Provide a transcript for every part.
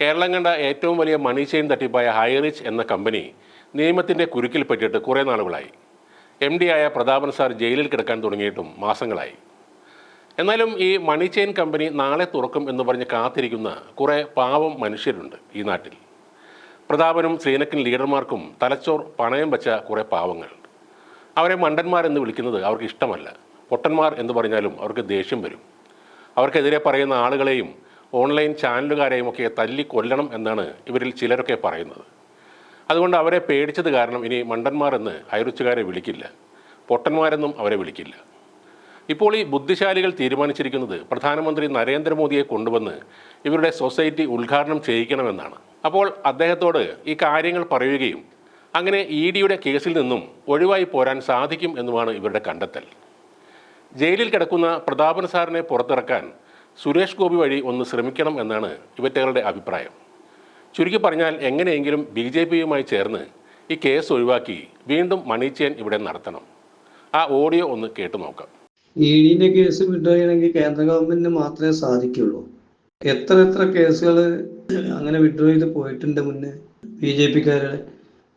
കേരളം കണ്ട ഏറ്റവും വലിയ മണി ചെയിൻ തട്ടിപ്പായ ഹൈറിച്ച് എന്ന കമ്പനി നിയമത്തിന്റെ കുരുക്കിൽപ്പെട്ടിട്ട് കുറേ നാളുകളായി. എം ഡി ആയ പ്രതാപൻ സാർ ജയിലിൽ കിടക്കാൻ തുടങ്ങിയിട്ടും മാസങ്ങളായി. എന്നാലും ഈ മണി ചെയിൻ കമ്പനി നാളെ തുറക്കും എന്ന് പറഞ്ഞ് കാത്തിരിക്കുന്ന കുറേ പാവം മനുഷ്യരുണ്ട് ഈ നാട്ടിൽ. പ്രതാപനും ശ്രീനക്കൻ ലീഡർമാർക്കും തലച്ചോർ പണയം വെച്ച കുറേ പാവങ്ങൾ. അവരെ മണ്ടന്മാരെന്ന് വിളിക്കുന്നത് അവർക്ക് ഇഷ്ടമല്ല. പൊട്ടന്മാർ എന്ന് പറഞ്ഞാലും അവർക്ക് ദേഷ്യം വരും. അവർക്കെതിരെ പറയുന്ന ആളുകളെയും ഓൺലൈൻ ചാനലുകാരെയും ഒക്കെ തല്ലി കൊല്ലണം എന്നാണ് ഇവരിൽ ചിലരൊക്കെ പറയുന്നത്. അതുകൊണ്ട് അവരെ പേടിച്ചത് കാരണം ഇനി മണ്ടന്മാർ എന്ന് അയറുച്ചുകാരെ വിളിക്കില്ല. പൊട്ടന്മാരെന്നും അവരെ വിളിക്കില്ല. ഇപ്പോൾ ഈ ബുദ്ധിശാലികൾ തീരുമാനിച്ചിരിക്കുന്നത് പ്രധാനമന്ത്രി നരേന്ദ്രമോദിയെ കൊണ്ടുവന്ന് ഇവരുടെ സൊസൈറ്റി ഉദ്ഘാടനം ചെയ്യിക്കണമെന്നാണ്. അപ്പോൾ അദ്ദേഹത്തോട് ഈ കാര്യങ്ങൾ പറയുകയും അങ്ങനെ ഇ ഡിയുടെ കേസിൽ നിന്നും ഒഴിവായി പോരാൻ സാധിക്കും എന്നുമാണ് ഇവരുടെ കണ്ടെത്തൽ. ജയിലിൽ കിടക്കുന്ന പ്രതാപൻ സാറിനെ പുറത്തിറക്കാൻ സുരേഷ് ഗോപി വഴി ഒന്ന് ശ്രമിക്കണം എന്നാണ് ഇവറ്റകളുടെ അഭിപ്രായം. ചുരുക്കി പറഞ്ഞാൽ എങ്ങനെയെങ്കിലും ബി ജെ പിയുമായി ചേർന്ന് ഈ കേസ് ഒഴിവാക്കി വീണ്ടും മണിച്ചേൻ ഇവിടെ നടത്തണം. ആ ഓഡിയോ ഒന്ന് കേട്ടു നോക്കാം. ഇ ഡിന്റെ കേസ് വിഡ്രോ ചെയ്യണമെങ്കിൽ കേന്ദ്ര ഗവൺമെന്റിന് മാത്രമേ സാധിക്കുള്ളൂ. എത്ര എത്ര കേസുകൾ അങ്ങനെ വിഡ്രോ ചെയ്ത് പോയിട്ടുണ്ട് മുന്നേ ബി ജെ പിക്കാരുടെ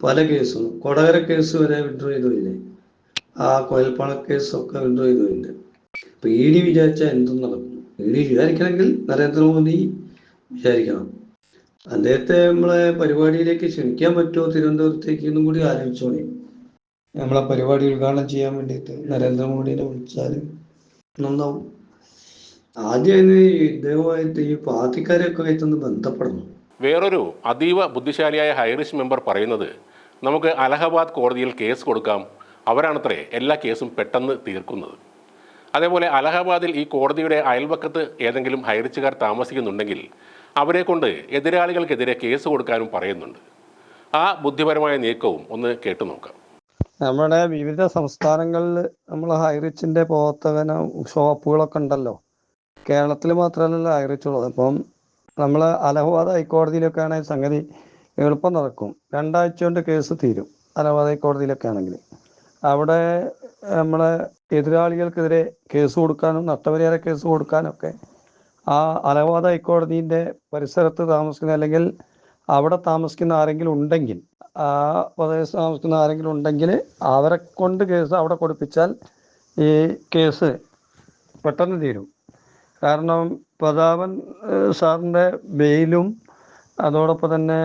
പല കേസും. കൊടകര കേസ് വരെ വിഡ്രോ ചെയ്തില്ലേ ആ കൊയൽപ്പണ കേസൊക്കെ വിഡ്രോ ചെയ്തു ഇല്ലേ ഇപ്പൊ ഇ ഡി വിചാരിച്ചാൽ എന്തും നടക്കും ഡി വിചാരിക്കണമെങ്കിൽ നരേന്ദ്രമോദി വിചാരിക്കണം. അദ്ദേഹത്തെ നമ്മളെ പരിപാടിയിലേക്ക് ക്ഷണിക്കാൻ പറ്റുമോ തിരുവനന്തപുരത്തേക്ക് എന്നും കൂടി ആലോചിച്ചോളി നമ്മളെ പരിപാടി ഉദ്ഘാടനം ചെയ്യാൻ വേണ്ടിയിട്ട് നരേന്ദ്രമോദിനെ വിളിച്ചാൽ നന്നാവും. ആദ്യം ഇദ്ദേഹമായിട്ട് ഈ പാർട്ടിക്കാരെയൊക്കെ ആയിട്ടൊന്ന് ബന്ധപ്പെടണം. വേറൊരു അതീവ ബുദ്ധിശാലിയായ ഹൈറിഷ് മെമ്പർ പറയുന്നത് നമുക്ക് അലഹബാദ് കോടതിയിൽ കേസ് കൊടുക്കാം. അവരാണത്രേ എല്ലാ കേസും പെട്ടെന്ന് തീർക്കുന്നത്. അതേപോലെ അലഹബാദിൽ ഈ കോടതിയുടെ അയൽവക്കത്ത് ഏതെങ്കിലും ഹൈറിച്ചുകാർ താമസിക്കുന്നുണ്ടെങ്കിൽ അവരെ കൊണ്ട് എതിരാളികൾക്കെതിരെ കേസ് കൊടുക്കാനും പറയുന്നുണ്ട്. ആ ബുദ്ധിപരമായ നീക്കവും ഒന്ന് കേട്ടു നോക്കാം. നമ്മുടെ വിവിധ സംസ്ഥാനങ്ങളിൽ നമ്മൾ ഹൈറിച്ചിന്റെ പോത്തവന ഷോപ്പുകളൊക്കെ ഉണ്ടല്ലോ. കേരളത്തിൽ മാത്രമല്ല ഹൈറിച്ചുള്ളത്. അപ്പം നമ്മൾ അലഹബാദ് ഹൈക്കോടതിയിലൊക്കെ ആണെങ്കിൽ സംഗതി എളുപ്പം നടക്കും. രണ്ടാഴ്ച കൊണ്ട് കേസ് തീരും അലഹബാദ് ഹൈക്കോടതിയിലൊക്കെ ആണെങ്കിൽ. അവിടെ നമ്മളെ എതിരാളികൾക്കെതിരെ കേസ് കൊടുക്കാനും നഷ്ടപരിഹാര കേസ് കൊടുക്കാനൊക്കെ ആ അലഹബാദ് ഹൈക്കോടതിന്റെ പരിസരത്ത് താമസിക്കുന്ന അല്ലെങ്കിൽ അവിടെ താമസിക്കുന്ന ആരെങ്കിലും ഉണ്ടെങ്കിൽ ആ പ്രദേശത്ത് താമസിക്കുന്ന ആരെങ്കിലും ഉണ്ടെങ്കിൽ അവരെ കൊണ്ട് കേസ് അവിടെ കൊടുപ്പിച്ചാൽ ഈ കേസ് പെട്ടെന്ന് തീരും. കാരണം പ്രതാപൻ സാറിന്റെ ബെയിലും അതോടൊപ്പം തന്നെ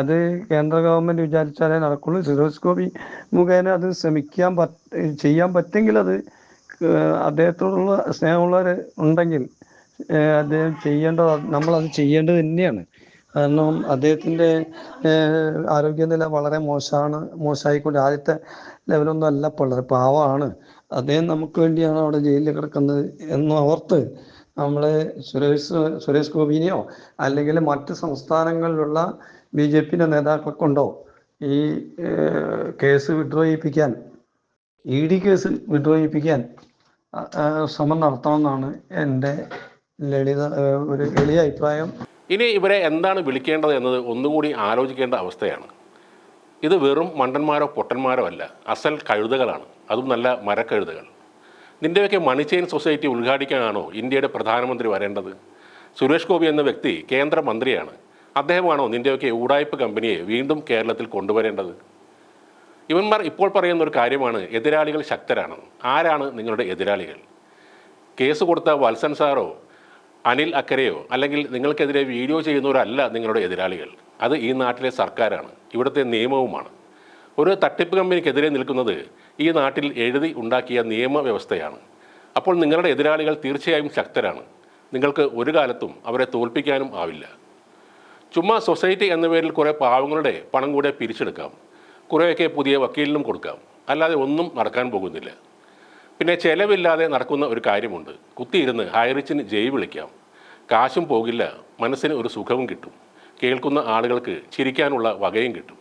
അത് കേന്ദ്ര ഗവൺമെന്റ് വിചാരിച്ചാലേ നടക്കുള്ളൂ. സിറോസ്കോപ്പി മുഖേന അത് ശ്രമിക്കാൻ ചെയ്യാൻ പറ്റെങ്കിൽ അത് അദ്ദേഹത്തോടുള്ള സ്നേഹമുള്ളവർ ഉണ്ടെങ്കിൽ അദ്ദേഹം ചെയ്യേണ്ടത് അത് ചെയ്യേണ്ടത് തന്നെയാണ്. കാരണം അദ്ദേഹത്തിന്റെ ആരോഗ്യനില വളരെ മോശമാണ് മോശമായിക്കൊണ്ട് ആദ്യത്തെ ലെവലൊന്നും അല്ല പിള്ളേർ പാവമാണ്. അദ്ദേഹം നമുക്ക് വേണ്ടിയാണ് അവിടെ ജയിലിൽ കിടക്കുന്നത് എന്ന് ഓർത്ത് നമ്മൾ സുരേഷ് സുരേഷ് ഗോപിനെയോ അല്ലെങ്കിൽ മറ്റ് സംസ്ഥാനങ്ങളിലുള്ള ബി ജെ പിന്റെ നേതാക്കളെ കൊണ്ടോ ഈ കേസ് വിഡ്രോ ചെയ്യിപ്പിക്കാൻ ഇ ഡി കേസ് വിഡ്രോ ചെയ്യിപ്പിക്കാൻ ശ്രമം നടത്തണമെന്നാണ് എന്റെ ലളിത ഒരു എളിയ അഭിപ്രായം. ഇനി ഇവരെ എന്താണ് വിളിക്കേണ്ടത് എന്നത് ഒന്നുകൂടി ആലോചിക്കേണ്ട അവസ്ഥയാണ്. ഇത് വെറും മണ്ടന്മാരോ പൊട്ടന്മാരോ അല്ല. അസൽ കഴുതകളാണ്. അതും നല്ല മരക്കഴുതകൾ. നിന്റെയൊക്കെ മണി ചെയിൻ സൊസൈറ്റി ഉദ്ഘാടിക്കാനാണോ ഇന്ത്യയുടെ പ്രധാനമന്ത്രി വരേണ്ടത്? സുരേഷ് ഗോപി എന്ന വ്യക്തി കേന്ദ്രമന്ത്രിയാണ്. അദ്ദേഹമാണോ നിന്റെയൊക്കെ ഊടായ്പ കമ്പനിയെ വീണ്ടും കേരളത്തിൽ കൊണ്ടുവരേണ്ടത്? ഇവന്മാർ ഇപ്പോൾ പറയുന്ന ഒരു കാര്യമാണ് എതിരാളികൾ ശക്തരാണ്. ആരാണ് നിങ്ങളുടെ എതിരാളികൾ? കേസ് കൊടുത്ത വത്സൻ സാറോ അനിൽ അക്കരയോ അല്ലെങ്കിൽ നിങ്ങൾക്കെതിരെ വീഡിയോ ചെയ്യുന്നവരല്ല നിങ്ങളുടെ എതിരാളികൾ. അത് ഈ നാട്ടിലെ സർക്കാരാണ്. ഇവിടുത്തെ നിയമവുമാണ്. ഒരു തട്ടിപ്പ് കമ്പനിക്കെതിരെ നിൽക്കുന്നത് ഈ നാട്ടിൽ എഴുതി ഉണ്ടാക്കിയ നിയമവ്യവസ്ഥയാണ്. അപ്പോൾ നിങ്ങളുടെ എതിരാളികൾ തീർച്ചയായും ശക്തരാണ്. നിങ്ങൾക്ക് ഒരു കാലത്തും അവരെ തോൽപ്പിക്കാനും ആവില്ല. ചുമ്മാ സൊസൈറ്റി എന്ന പേരിൽ കുറേ പാവങ്ങളുടെ പണം കൂടെ പിരിച്ചെടുക്കാം. കുറേയൊക്കെ പുതിയ വക്കീലിനും കൊടുക്കാം. അല്ലാതെ ഒന്നും നടക്കാൻ പോകുന്നില്ല. പിന്നെ ചിലവില്ലാതെ നടക്കുന്ന ഒരു കാര്യമുണ്ട്. കുത്തിയിരുന്ന് ഹൈറിച്ചിന് ജയ് വിളിക്കാം. കാശും പോകില്ല. മനസ്സിന് ഒരു സുഖവും കിട്ടും. കേൾക്കുന്ന ആളുകൾക്ക് ചിരിക്കാനുള്ള വകയും കിട്ടും.